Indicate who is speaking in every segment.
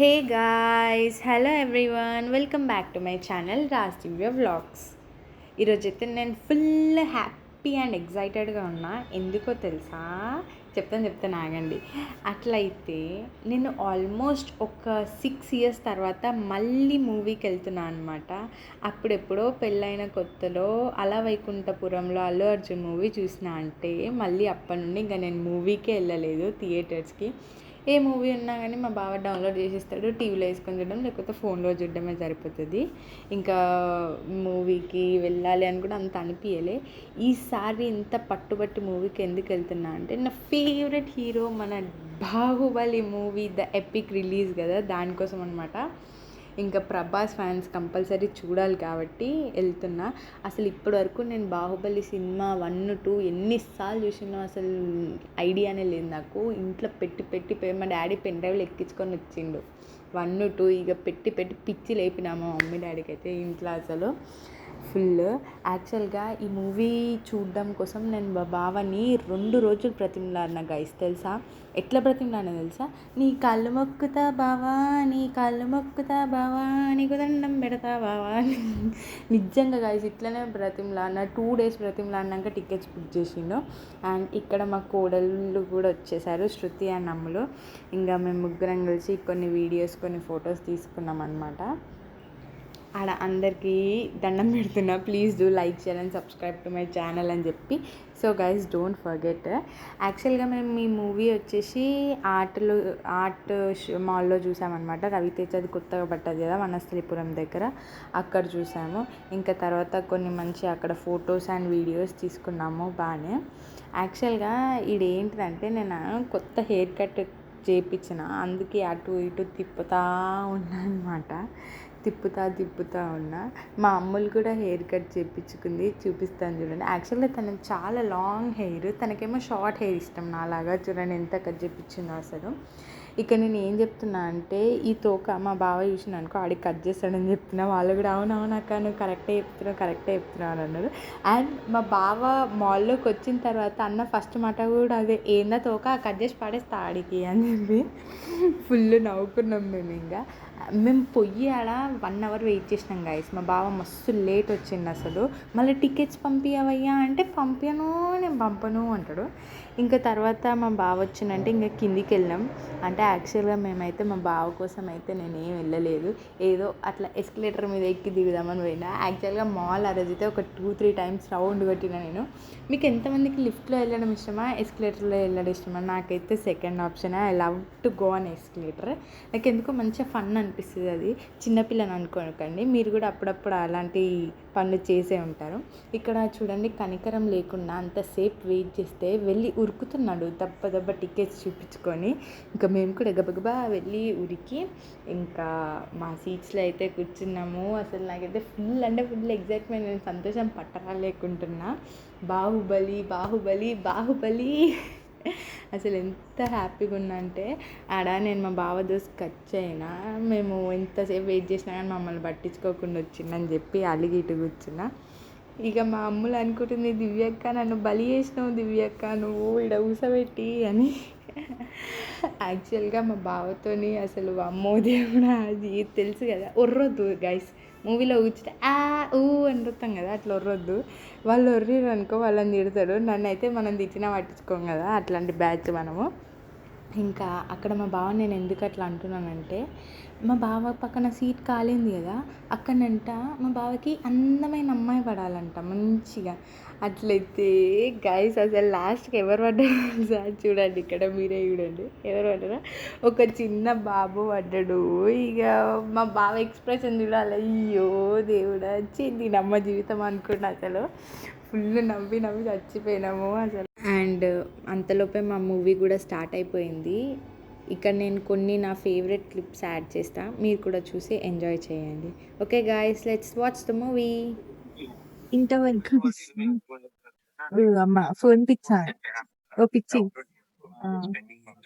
Speaker 1: Hey guys hello everyone welcome back to my channel Raj Divya vlogs. ఈరోజు అయితే నేను full happy and ఎగ్జైటెడ్గా ఉన్నా. ఎందుకో తెలుసా? చెప్తాను చెప్తాను ఆగండి. అట్లయితే నేను ఆల్మోస్ట్ ఒక సిక్స్ ఇయర్స్ తర్వాత మళ్ళీ మూవీకి వెళ్తున్నా అనమాట అప్పుడెప్పుడో పెళ్ళైన కొత్తలో అలా వైకుంఠపురంలో అల్లు అర్జున్ మూవీ చూసిన అంటే మళ్ళీ అప్పటి నుండి ఇంకా నేను మూవీకే వెళ్ళలేదు థియేటర్స్కి. ఏ మూవీ ఉన్నా కానీ మా బావ డౌన్లోడ్ చేసిస్తాడు టీవీలో వేసుకొని చూడడం లేకపోతే ఫోన్లో చూడడమే సరిపోతుంది. ఇంకా మూవీకి వెళ్ళాలి అని కూడా అంత అనిపించలే ఈసారి ఇంత పట్టుబట్టి మూవీకి ఎందుకు వెళ్తున్నా అంటే నా ఫేవరెట్ హీరో మన Baahubali movie the epic release కదా దానికోసం అనమాట ఇంకా ప్రభాస్ ఫ్యాన్స్ కంపల్సరీ చూడాలి కాబట్టి వెళ్తున్నా. అసలు ఇప్పటి వరకు నేను బాహుబలి సినిమా వన్ టూ ఎన్నిసార్లు చూసినా అసలు ఐడియానే లేదు నాకు. ఇంట్లో పెట్టి పెట్టి పె- మా డాడీ పెన్ డ్రైవ్లు ఎక్కించుకొని వచ్చిండు. వన్ టూ ఇక పెట్టి పెట్టి పిచ్చి లేపినా మా మమ్మీ డాడీకి అయితే ఇంట్లో అసలు. ఫుల్. యాక్చువల్గా ఈ మూవీ చూడడం కోసం నేను మా బావని రెండు రోజులు బ్రతిమలాడిన గైస్ తెలుసా? ఎట్లా బ్రతిమలాడిన తెలుసా? నీ కళ్ళు మొక్కుతా బావా నీ కళ్ళు మొక్కుతా బావా నీకు దండం పెడతా బావా నిజంగా గైస్ ఇట్లనే బ్రతిమలాడిన టూ డేస్ బ్రతిమలాడినాక టికెట్స్ బుక్ చేసిండు. అండ్ ఇక్కడ మా కోడళ్ళు కూడా వచ్చేసారు శృతి అండ్ అమ్ములు ఇంకా మేము ముగ్గురం కలిసి కొన్ని వీడియోస్ కొన్ని ఫొటోస్ తీసుకున్నాం అనమాట ఆడ అందరికీ దండం పెడుతున్నా. Please do like share and subscribe to my channel అని చెప్పి. సో గైస్ డోంట్ ఫర్గెట్ యాక్చువల్గా మేము ఈ మూవీ వచ్చేసి ఆర్ట్లో ఆర్ట్ మాల్లో చూసామన్నమాట. రవితేజది కొత్తగా పట్టదు కదా వనస్థలిపురం దగ్గర. అక్కడ చూసాము. ఇంకా తర్వాత కొన్ని మంచి అక్కడ ఫొటోస్ అండ్ వీడియోస్ తీసుకున్నాము బాగానే యాక్చువల్గా ఇదేంటిదంటే నేను కొత్త హెయిర్ కట్ చేయించిన అందుకే అటు ఇటు తిప్పుతా ఉన్నా అనమాట తిప్పుతా తిప్పుతా ఉన్నా. మా అమ్ములు కూడా హెయిర్ కట్ చేయించుకుంది చూపిస్తాను చూడండి. యాక్చువల్గా తనకి చాలా లాంగ్ హెయిర్ తనకేమో షార్ట్ హెయిర్ ఇష్టం నాలాగా. చూడండి ఎంత కట్ చేయించిందో అసలు. ఇక నేను ఏం చెప్తున్నా అంటే ఈ తోక మా బావ చూసిన అనుకో ఆడికి కట్ చేస్తాడని చెప్తున్నా వాళ్ళు కూడా అవునవును అక్క నువ్వు కరెక్టే చెప్తున్నావు కరెక్టే చెప్తున్నావు అని అన్నారు. అండ్ మా బావ మాల్లోకి వచ్చిన తర్వాత అన్న ఫస్ట్ మాట కూడా అదే ఏందా తోక కట్ చేసి పడేస్తా ఆడికి అని చెప్పి ఫుల్ నవ్వుకున్నాం మేము ఇంకా మేము పొయ్యి ఆడ వన్ అవర్ వెయిట్ చేసినాం గాయస్ మా బావ మస్తు లేట్ వచ్చింది అసలు. మళ్ళీ టికెట్స్ పంపించవయ్యా అంటే పంపియను నేను పంపను అంటాడు. ఇంకా తర్వాత మా బావ వచ్చిందంటే ఇంకా కిందికి వెళ్ళాం. అంటే యాక్చువల్గా మేమైతే మా బావ కోసం అయితే నేనేం వెళ్ళలేదు. ఏదో అట్లా ఎస్కలేటర్ మీద ఎక్కి దిగుదామని పోయినా. యాక్చువల్గా మాల్ అరజితే ఒక టూ త్రీ టైమ్స్ రౌండ్ కొట్టిన నేను. మీకు ఎంతమందికి లిఫ్ట్లో వెళ్ళడం ఇష్టమా? ఎస్కలేటర్లో వెళ్ళడం ఇష్టమా? నాకైతే second option I love to go on escalator నాకు ఎందుకో మంచిగా ఫన్ అనిపిస్తుంది అది. చిన్నపిల్లని అనుకోకండి. మీరు కూడా అప్పుడప్పుడు అలాంటి పనులు చేసే ఉంటారు. ఇక్కడ చూడండి కనికరం లేకుండా అంతసేపు వెయిట్ చేస్తే వెళ్ళి ఉరుకుతున్నాడు. దెబ్బ దెబ్బ టికెట్స్ చూపించుకొని ఇంకా మేము కూడా గబగబా వెళ్ళి ఉరికి ఇంకా మా సీట్స్లో అయితే కూర్చున్నాము. అసలు నాకైతే ఫుల్ అంటే ఫుల్ ఎగ్జైట్మెంట్ నేను సంతోషం పట్టరాలేకుంటున్నా బాహుబలి బాహుబలి బాహుబలి. అసలు ఎంత హ్యాపీగా ఉన్నా అంటే ఆడ నేను మా బావ దోస్త్ ఖర్చు అయినా మేము ఎంతసేపు వెయిట్ చేసినా కానీ మమ్మల్ని పట్టించుకోకుండా వచ్చిందని చెప్పి అలిగి ఇటు కూర్చున్నా. ఇక మా అమ్ములు అనుకుంటుంది దివ్యక్క నన్ను బలి చేసినావు దివ్యక్క నువ్వు ఇడ ఊసబెట్టి అని. యాక్చువల్గా మా బావతోని అసలు అమ్మో దేవుడా అది తెలుసు కదా. ఒర్రొద్దు గైస్ మూవీలో కూర్చుంటే ఆ ఊ అని వస్తాం కదా అట్లా ఒర్రొద్దు. వాళ్ళు ఒర్రిరు అనుకో వాళ్ళని తిడతాడు నన్ను అయితే మనం తిట్టినా పట్టించుకోం కదా అట్లాంటి బ్యాచ్ మనము. ఇంకా అక్కడ మా బావ నేను ఎందుకు అట్లా అంటున్నానంటే మా బావ పక్కన సీట్ కాలింది కదా అక్కడంట మా బావకి అందమైన అమ్మాయి పడాలంట మంచిగా. అట్లయితే గైస్ అసలు లాస్ట్కి ఎవరు పడ్డారు సార్ చూడండి ఇక్కడ మీరే చూడండి. ఎవరు పడ్డారా? ఒక చిన్న బాబు పడ్డాడు. ఇక మా బావ ఎక్స్ప్రెషన్ చూడాలి. అయ్యో దేవుడా వచ్చింది నమ్మ జీవితం అనుకున్నా అసలు. ఫుల్ నవ్వి నవ్వి చచ్చిపోయినాము అసలు. అండ్ అంతలోపే మా మూవీ కూడా స్టార్ట్ అయిపోయింది. ఇక్కడ నేను కొన్ని నా ఫేవరెట్ క్లిప్స్ యాడ్ చేస్తా. మీరు కూడా చూసి ఎంజాయ్ చేయండి. Okay guys let's watch the movie.
Speaker 2: ఇంతవరకు అమ్మ ఫోన్ పిచ్చా ఓ పిచ్చి.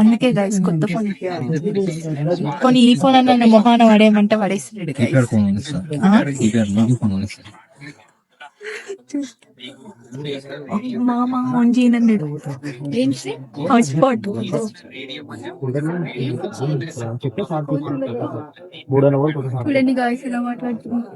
Speaker 2: అందుకే గైస్ కొత్త ఫోన్ కొన్ని ఈ ఫోన్ అన్న మొహాన guys. ఆ? మామ ఆన్ చేయనన్నాడు ఏంటి హాట్స్పాట్ చూడండి గాయస్ ఎలా మాట్లాడుతున్నారు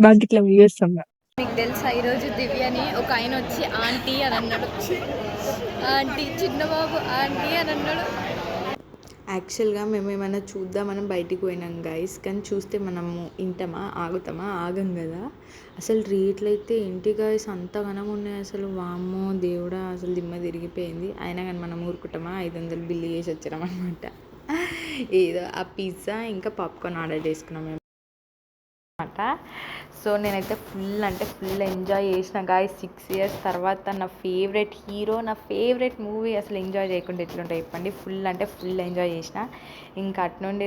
Speaker 2: బాగా ఇట్లా చేస్తాం
Speaker 3: మీకు తెలుసా? ఈరోజు దివ్యని ఒక ఆయన వచ్చి ఆంటీ అని అన్నాడు. ఆంటీ చిన్నబాబు ఆంటీ అని అన్నాడు.
Speaker 1: యాక్చువల్గా మేము ఏమైనా చూద్దామని బయటికి పోయినాం గైస్ కానీ చూస్తే మనము ఇంటమా ఆగుతామా? ఆగం కదా. అసలు రేట్లు అయితే ఏంటి గాయస్ అంతగానం ఉన్నాయి అసలు. వామ్మో దేవుడా అసలు దిమ్మ తిరిగిపోయింది. అయినా కానీ మనం ఊరుకుంటామా? ఐదు వందలు బిల్లు చేసి వచ్చామన్నమాట అనమాట ఏదో ఆ పిజ్జా ఇంకా పాప్కార్న్ ఆర్డర్ చేసుకున్నాం మేము. సో నేనైతే ఫుల్ అంటే ఫుల్ ఎంజాయ్ చేసిన. గాయ సిక్స్ ఇయర్స్ తర్వాత నా ఫేవరెట్ హీరో నా ఫేవరెట్ మూవీ అసలు ఎంజాయ్ చేయకుండా ఎట్లుంటాయి చెప్పండి. ఫుల్ అంటే ఫుల్ ఎంజాయ్ చేసిన. ఇంకా అట్నుండి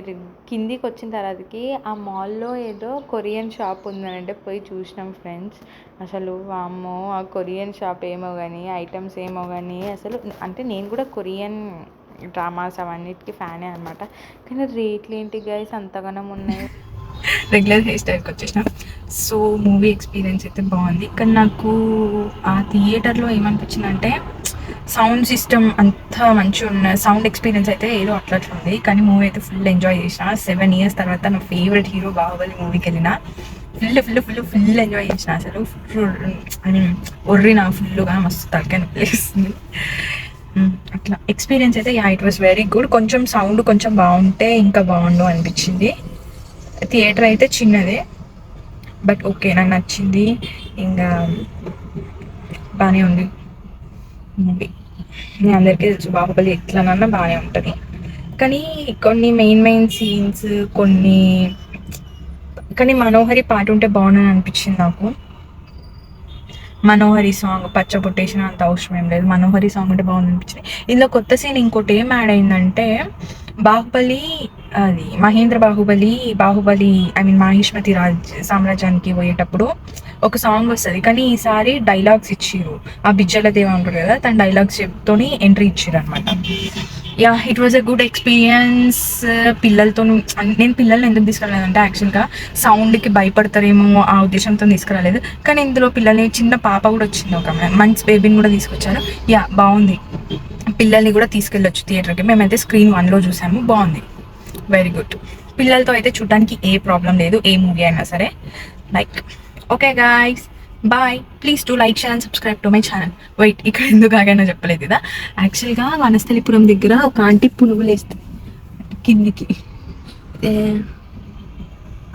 Speaker 1: కిందికి వచ్చిన తర్వాతకి ఆ మాల్లో ఏదో కొరియన్ షాప్ ఉందనంటే పోయి చూసినాం ఫ్రెండ్స్ అసలు వామ్మో ఆ కొరియన్ షాప్ ఏమో కానీ ఐటమ్స్ ఏమో కానీ అసలు అంటే నేను కూడా కొరియన్ డ్రామాస్ అవన్నిటికీ ఫ్యానే అనమాట కానీ రేట్లు ఏంటి గైస్ అంతగానం ఉన్నాయి.
Speaker 2: రెగ్యులర్ హెయిర్ స్టైల్కి వచ్చేసిన. సో మూవీ ఎక్స్పీరియన్స్ అయితే బాగుంది. కానీ నాకు ఆ థియేటర్లో ఏమనిపించిందంటే సౌండ్ సిస్టమ్ అంతా మంచిగా ఉన్న సౌండ్ ఎక్స్పీరియన్స్ అయితే ఏదో అట్లా అట్లా ఉంది. కానీ మూవీ అయితే ఫుల్ ఎంజాయ్ చేసిన. సెవెన్ ఇయర్స్ తర్వాత నా ఫేవరెట్ హీరో బాహుబలి మూవీకి వెళ్ళిన. Full full full full enjoy చేసిన అసలు. ఐ మీన్ ఒర్రిన ఫుల్గా మస్తు తలకాయ ప్లేస్ అట్లా. ఎక్స్పీరియన్స్ అయితే yeah it was very good కొంచెం సౌండ్ కొంచెం బాగుంటే ఇంకా బాగుండు అనిపించింది. థియేటర్ అయితే చిన్నదే. బట్ ఓకే నాకు నచ్చింది. ఇంకా బాగానే ఉంది. మూవీ నేను అందరికీ తెలుసు బాహుబలి ఎట్లానన్నా బాగానే ఉంటుంది. కానీ కొన్ని మెయిన్ మెయిన్ సీన్స్ కొన్ని కానీ మనోహరి పాట ఉంటే బాగుందని అనిపించింది నాకు. మనోహరి సాంగ్ పచ్చ అంత అవసరం ఏం లేదు. మనోహరి సాంగ్ అంటే బాగుంది అనిపించింది. ఇందులో కొత్త సీన్ ఇంకోటి ఏం యాడ్ అయిందంటే బాహుబలి అది మహేంద్ర బాహుబలి బాహుబలి ఐ మీన్ మహేష్మతి రాజ్ సామ్రాజ్యానికి పోయేటప్పుడు ఒక సాంగ్ వస్తుంది. కానీ ఈసారి డైలాగ్స్ ఇచ్చిరు ఆ బిజ్జల దేవ ఉంటారు కదా తన డైలాగ్స్ చెప్తోని ఎంట్రీ ఇచ్చిర్రు అనమాట yeah it was a good experience పిల్లలతో నేను పిల్లల్ని ఎందుకు తీసుకురాలేదంటే యాక్చువల్గా సౌండ్కి భయపడతారేమో ఆ ఉద్దేశంతో తీసుకురాలేదు. కానీ ఇందులో పిల్లల్ని చిన్న పాప కూడా వచ్చింది ఒక మంత్స్ బేబీని కూడా తీసుకొచ్చారు. యా బాగుంది. పిల్లల్ని కూడా తీసుకెళ్ళొచ్చు థియేటర్కి మేమైతే స్క్రీన్ వన్లో చూసాము. బాగుంది. వెరీ గుడ్ పిల్లలతో అయితే చూడడానికి ఏ ప్రాబ్లం లేదు ఏ మూవీ అయినా సరే. Like okay guys bye please to like share and subscribe to my channel wait ఇక్కడ ఎందుకు ఆగానో చెప్పలేదు కదా. యాక్చువల్గా వనస్థలిపురం దగ్గర ఒక ఆంటీ పునుగులు వేస్తుంది కిందికి.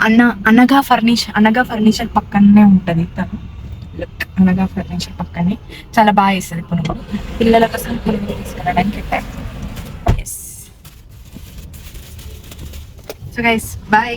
Speaker 2: అన్న అనగా ఫర్నిచర్ అనగా ఫర్నిచర్ పక్కనే ఉంటుంది తను. లుక్ అనగా ఫర్నిచర్ పక్కనే. చాలా బాగా వేస్తుంది పునుగు. పిల్లల కోసం పునుగులు తీసుకెళ్ళడానికి ఎస్ సో గైస్ బాయ్